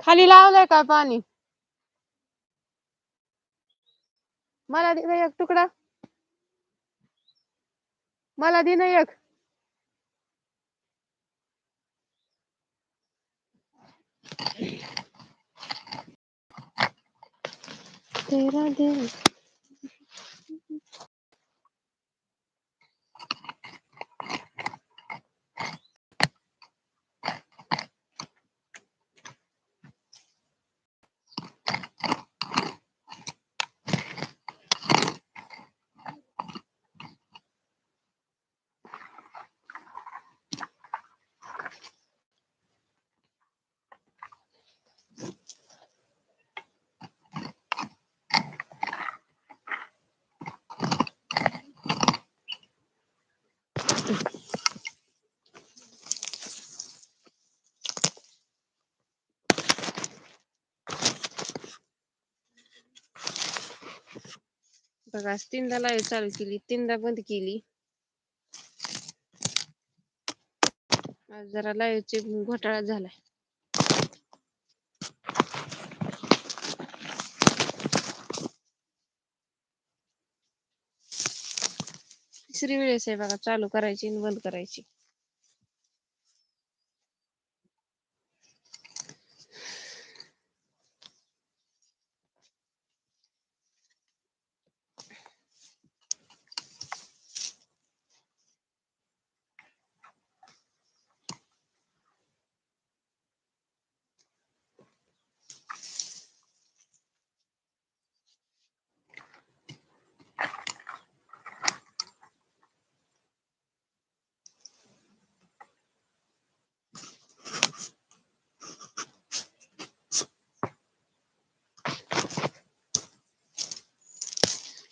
खाली लावलंय का पाणी? मला दिन एक तुकडा. मला दिन एक. तेरा दिन. बघा तीनदा लाईव्ह चालू केली तीनदा बंद केली. आज जरा लाईव्हचे घोटाळा झालाय. तिसरी वेळेस आहे बघा चालू करायची आणि बंद करायची.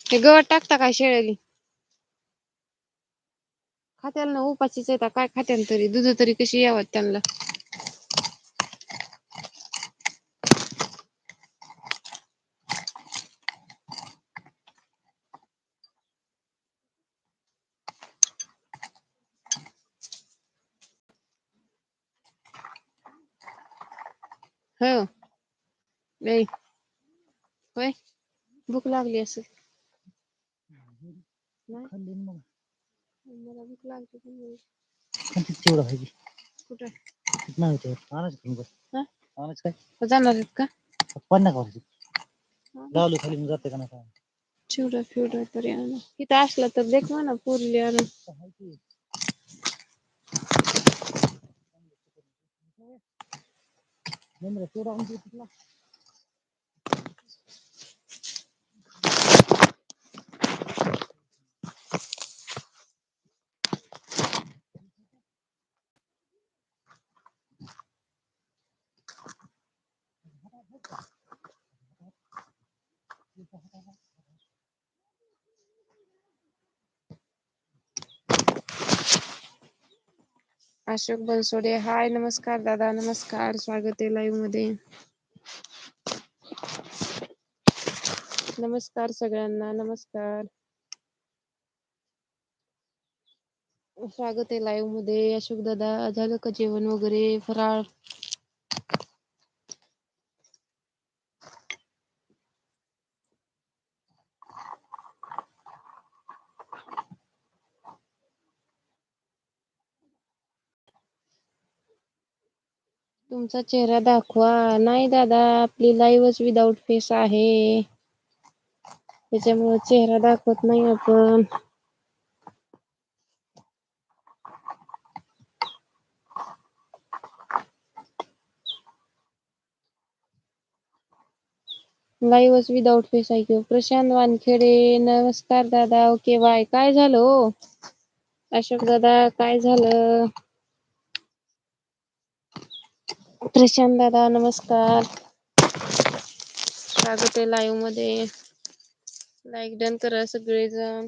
हे गवत टाकता काय शेळ्याली? खात्याला ना उपाशीच येतात काय खात्यान तरी? दूध तरी कशी यावं त्यांना? हो. नाही होय? भूक लागली असेल. नाही. मला भूक लागली पण नाही. तेवढं पाहिजे कुठं? नाही ते आणायचं तुम्ही बस हा? आणायचं काय? जाणार आहेत का? पन्नास वर्ष लावलं खाली मग जाते का नाही काय चिवडा फिवडा तरी आणा. इथं असला तर देख म्हणा पुरली की. तेवढं आणून. अशोक बनसोडे. हाय नमस्कार दादा. नमस्कार. स्वागत आहे लाईव्हमध्ये. नमस्कार सगळ्यांना. नमस्कार. स्वागत आहे लाईव्हमध्ये. अशोक दादा झालं का जेवण वगैरे? फराळ? तुमचा चेहरा दाखवा. नाही दादा आपली लाईव्हच विदाउट फेस आहे. त्याच्यामुळे चेहरा दाखवत नाही आपण. लाईव्हच विदाउट फेस आहे किंवा प्रशांत वानखेडे नमस्कार दादा. Okay bye. काय झालं हो? अशोक दादा काय झालं? प्रशांत दादा नमस्कार. स्वागत आहे लाईव्हमध्ये. लाईक डन करा सगळेजण.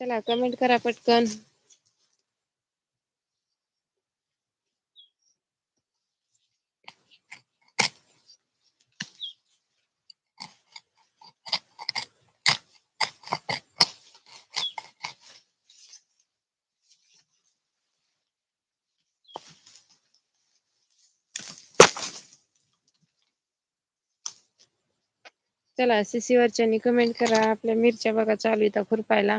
चला कमेंट करा पटकन. चला सीसीवरच्यानी कमेंट करा. आपल्या मिरच्या बघा चालू इथं खुरपायला.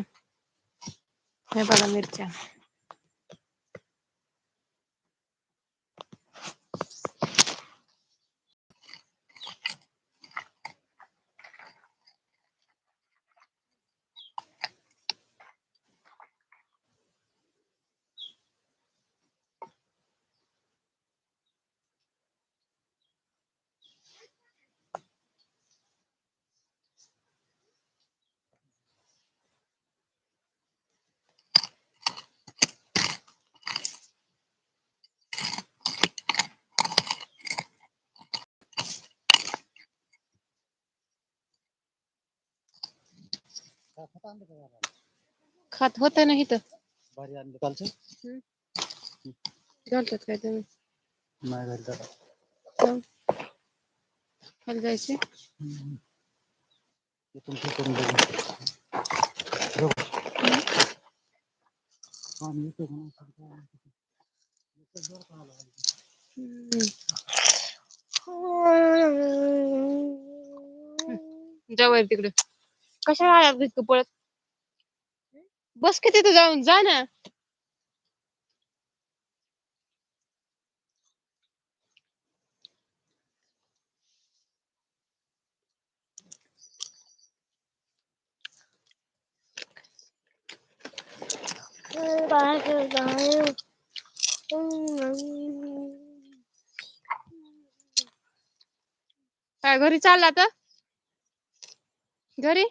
हे बघा मिरच्या खत आणलं का होत ना इथं भारी आणलं कालचं घालतात काय तुम्ही नाही. खाली जायचे ते करून बघू बघू. हा, मी इथे म्हणून सांगतो. इथं जर का आला. जाऊ तिकडे कशा आलात इतकं पळत? बस की तिथं जाऊन जा ना. काय घरी चालला तर घरी?